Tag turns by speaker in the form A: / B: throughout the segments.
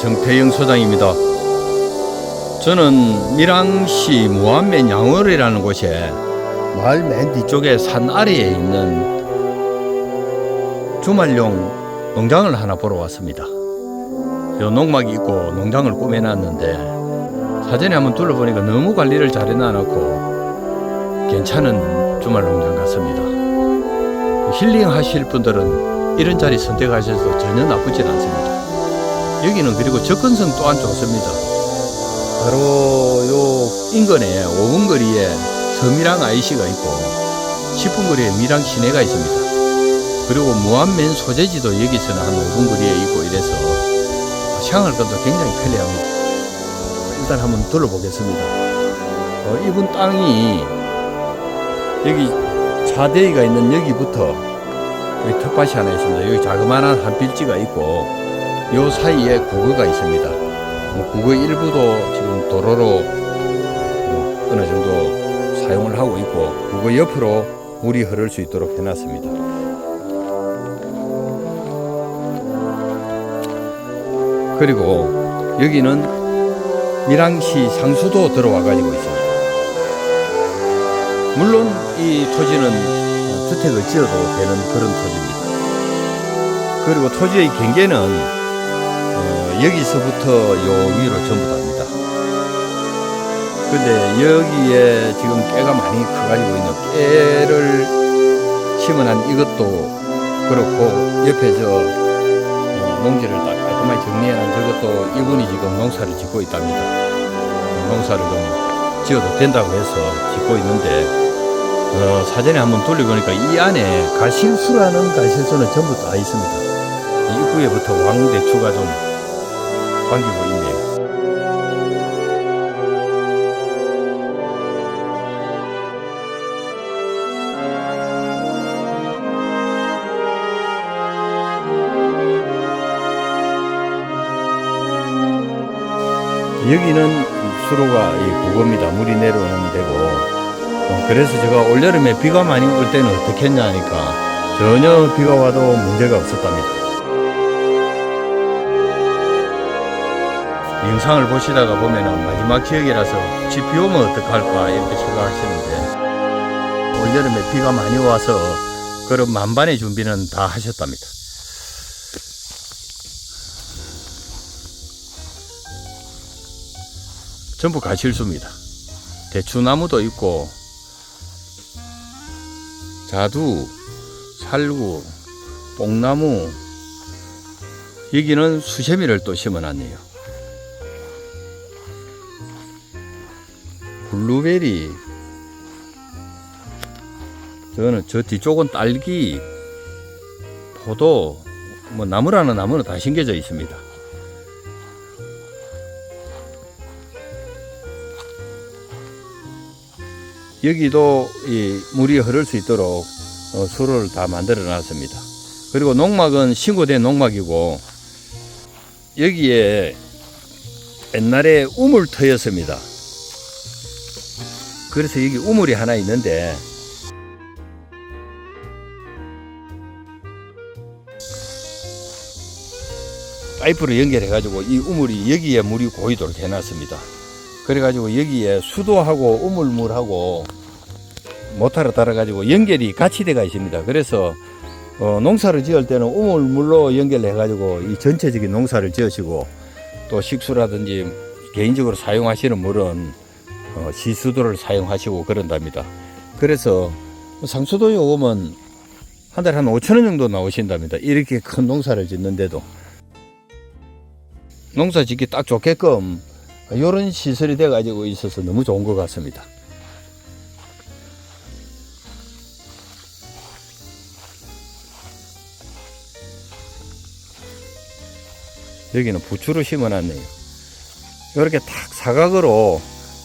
A: 정태영 소장입니다. 저는 밀양시 무안면 양월이라는 곳에 마을 맨 뒤쪽에 산 아래에 있는 주말용 농장을 하나 보러 왔습니다. 요 농막이 있고 농장을 꾸며놨는데 사전에 한번 둘러보니까 너무 관리를 잘 해놔놓고 괜찮은 주말 농장 같습니다. 힐링 하실 분들은 이런 자리 선택하셔도 전혀 나쁘진 않습니다. 여기는 그리고 접근성 또한 좋습니다. 바로 요 인근에 5분 거리에 서밀항 IC가 있고 10분 거리에 밀항 시내가 있습니다. 그리고 무안면 소재지도 여기서는 한 5분 거리에 있고 이래서 생활 것도 굉장히 편리합니다. 일단 한번 둘러보겠습니다. 어, 이분 땅이 여기 차대기가 있는 여기부터 여기 텃밭이 하나 있습니다. 여기 자그마한 한 필지가 있고 요 사이에 국어가 있습니다. 뭐 국어 일부도 지금 도로로 뭐 어느 정도 사용을 하고 있고 국어 옆으로 물이 흐를 수 있도록 해놨습니다. 그리고 여기는 밀양시 상수도 들어와 가지고 있습니다. 물론 이 토지는 어, 주택을 지어도 되는 그런 토지입니다. 그리고 토지의 경계는 어, 여기서부터 요 위로 전부 다입니다. 근데 여기에 지금 깨가 많이 커가지고 있는 깨를 심어난 이것도 그렇고 옆에 저 어, 농지를 딱 깔끔하게 정리해놓은 저것도 이분이 지금 농사를 짓고 있답니다. 농사를 좀 지어도 된다고 해서 짓고 있는데 어, 사전에 한번 돌려보니까 이 안에 가실수라는 가실수는 전부 다 있습니다. 이 입구에부터 왕대추가 좀 감기고 있네요. 여기는 수로가 이 국어입니다. 물이 내려오는 데고 어, 그래서 제가 올여름에 비가 많이 올 때는 어떻게 했냐 하니까 전혀 비가 와도 문제가 없었답니다. 영상을 보시다가 보면은 마지막 지역이라서 혹시 비 오면 어떡할까 이렇게 생각하시는데 올여름에 비가 많이 와서 그런 만반의 준비는 다 하셨답니다. 전부 가실수입니다. 대추나무도 있고 자두, 살구, 뽕나무 여기는 수세미를 또 심어놨네요. 블루베리 저는 저 뒤쪽은 딸기, 포도, 뭐 나무라는 나무는 다 심겨져 있습니다. 여기도 이 물이 흐를 수 있도록 어, 수로를 다 만들어 놨습니다. 그리고 농막은 신고된 농막이고 여기에 옛날에 우물터였습니다. 그래서 여기 우물이 하나 있는데 파이프를 연결해 가지고 이 우물이 여기에 물이 고이도록 해놨습니다. 그래 가지고 여기에 수도하고 우물물하고 모타를 따라가지고 연결이 같이 돼가 있습니다. 그래서 어, 농사를 지을 때는 우물물로 연결해 가지고 이 전체적인 농사를 지으시고 또 식수라든지 개인적으로 사용하시는 물은 어, 시수도를 사용하시고 그런답니다. 그래서 상수도 요금은 한 달에 한 5천 원 정도 나오신답니다. 이렇게 큰 농사를 짓는데도 농사 짓기 딱 좋게끔 이런 시설이 돼 가지고 있어서 너무 좋은 것 같습니다. 여기는 부추를 심어놨네요. 이렇게 탁 사각으로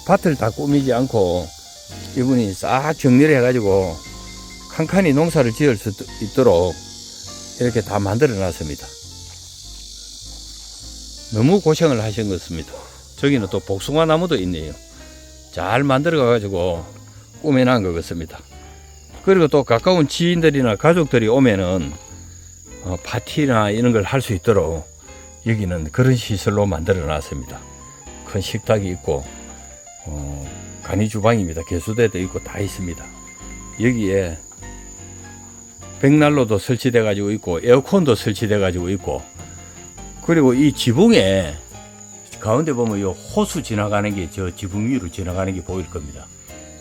A: 밭을 다 꾸미지 않고 이분이 싹 정리를 해가지고 칸칸이 농사를 지을 수 있도록 이렇게 다 만들어 놨습니다. 너무 고생을 하신 것 같습니다. 저기는 또 복숭아 나무도 있네요. 잘 만들어 가지고 꾸며놓은 것 같습니다. 그리고 또 가까운 지인들이나 가족들이 오면은 어, 파티나 이런 걸 할 수 있도록 여기는 그런 시설로 만들어 놨습니다. 큰 식탁이 있고 어, 간이 주방입니다. 개수대도 있고 다 있습니다. 여기에 백난로도 설치돼 가지고 있고 에어컨도 설치돼 가지고 있고 그리고 이 지붕에 가운데 보면 요 호수 지나가는 게 저 지붕 위로 지나가는 게 보일 겁니다.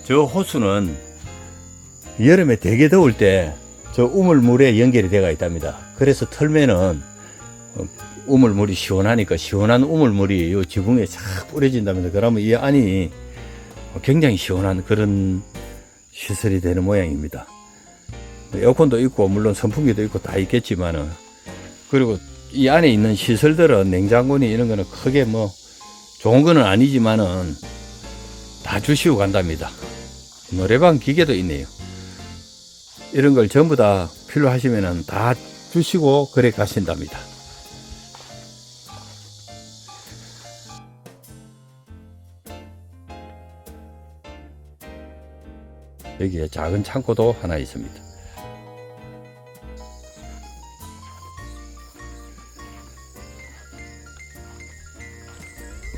A: 저 호수는 여름에 되게 더울 때 저 우물물에 연결이 되어 있답니다. 그래서 털면은 어, 우물물이 시원하니까 시원한 우물물이 요 지붕에 싹 뿌려진답니다. 그러면 이 안이 굉장히 시원한 그런 시설이 되는 모양입니다. 에어컨도 있고 물론 선풍기도 있고 다 있겠지만은 그리고 이 안에 있는 시설들은 냉장고니 이런 거는 크게 뭐 좋은 거는 아니지만은 다 주시고 간답니다. 노래방 기계도 있네요. 이런 걸 전부 다 필요하시면은 다 주시고 그래 가신답니다. 여기에 작은 창고도 하나 있습니다.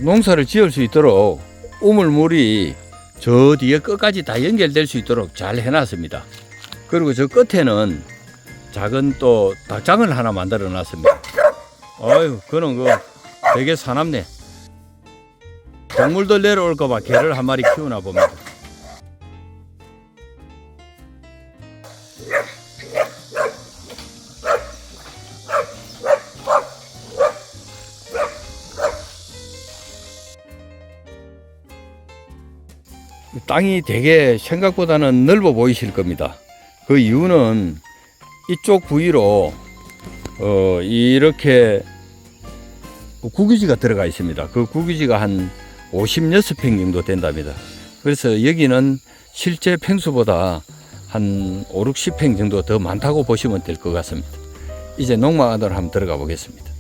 A: 농사를 지을 수 있도록 우물물이 저 뒤에 끝까지 다 연결될 수 있도록 잘 해놨습니다. 그리고 저 끝에는 작은 또 닭장을 하나 만들어 놨습니다. 어휴, 그는 그 되게 사납네. 동물들 내려올까봐 개를 한 마리 키우나 봅니다. 땅이 되게 생각보다는 넓어 보이실 겁니다. 그 이유는 이쪽 부위로 어, 이렇게 국유지가 들어가 있습니다. 그 국유지가 한 56평 정도 된답니다. 그래서 여기는 실제 평수보다 한 5, 60평 정도 더 많다고 보시면 될 것 같습니다. 이제 농막 안으로 한번 들어가 보겠습니다.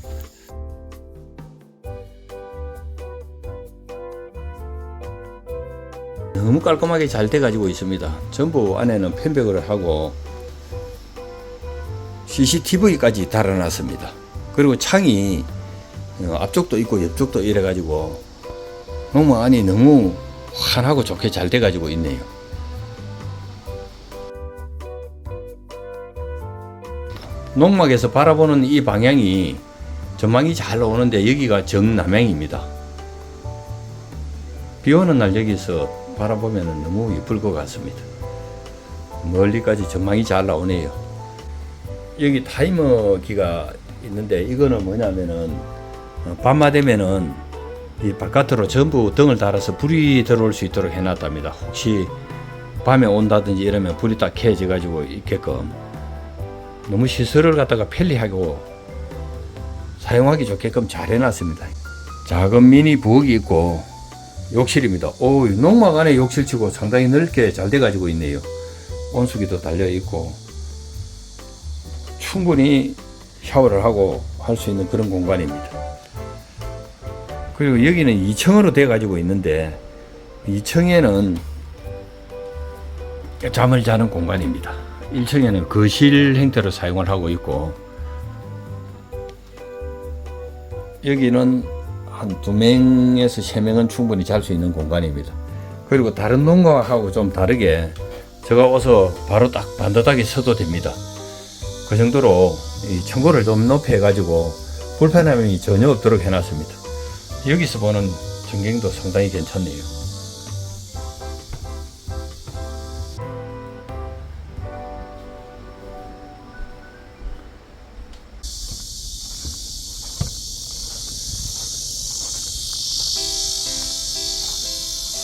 A: 너무 깔끔하게 잘 돼가지고 있습니다. 전부 안에는 편백을 하고 CCTV까지 달아놨습니다. 그리고 창이 어, 앞쪽도 있고 옆쪽도 이래가지고 농막 안이 너무 환하고 좋게 잘 돼가지고 있네요. 농막에서 바라보는 이 방향이 전망이 잘 오는데 여기가 정남향입니다. 비 오는 날 여기서 바라보면 너무 예쁠 것 같습니다. 멀리까지 전망이 잘 나오네요. 여기 타이머기가 있는데 이거는 뭐냐면은 어, 밤마 되면은 이 바깥으로 전부 등을 달아서 불이 들어올 수 있도록 해놨답니다. 혹시 밤에 온다든지 이러면 불이 딱 켜져 가지고 있게끔 너무 시설을 갖다가 편리하고 사용하기 좋게끔 잘 해놨습니다. 작은 미니 부엌이 있고 욕실입니다. 오, 농막 안에 욕실치고 상당히 넓게 잘 돼가지고 있네요. 온수기도 달려 있고 충분히 샤워를 하고 할 수 있는 그런 공간입니다. 그리고 여기는 2층으로 돼가지고 있는데 2층에는 잠을 자는 공간입니다. 1층에는 거실 형태로 사용을 하고 있고 여기는 한 두 명에서 세 명은 충분히 잘 수 있는 공간입니다. 그리고 다른 농가하고 좀 다르게 제가 와서 바로 딱 반듯하게 서도 됩니다. 그 정도로 이 청고를 좀 높여 가지고 불편함이 전혀 없도록 해놨습니다. 여기서 보는 전경도 상당히 괜찮네요.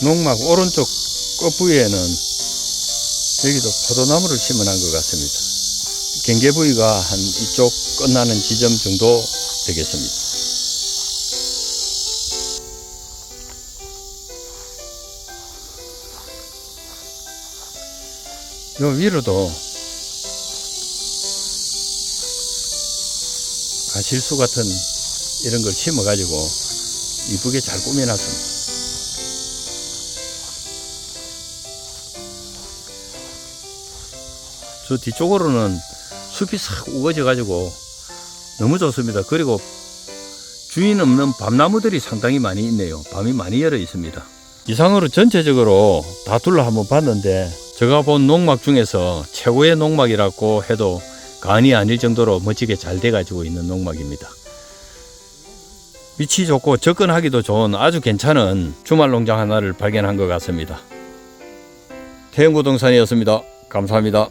A: 농막 오른쪽 끝부위에는 여기도 포도나무를 심어놓은 것 같습니다. 경계 부위가 한 이쪽 끝나는 지점 정도 되겠습니다. 요 위로도 가실수 같은 이런 걸 심어가지고 이쁘게 잘 꾸며놨습니다. 저 뒤쪽으로는 숲이 싹 우거져 가지고 너무 좋습니다. 그리고 주인 없는 밤나무들이 상당히 많이 있네요. 밤이 많이 열어 있습니다. 이상으로 전체적으로 다 둘러 한번 봤는데 제가 본 농막 중에서 최고의 농막이라고 해도 간이 아닐 정도로 멋지게 잘 돼가지고 있는 농막입니다. 위치 좋고 접근하기도 좋은 아주 괜찮은 주말 농장 하나를 발견한 것 같습니다. 태영부동산이었습니다. 감사합니다.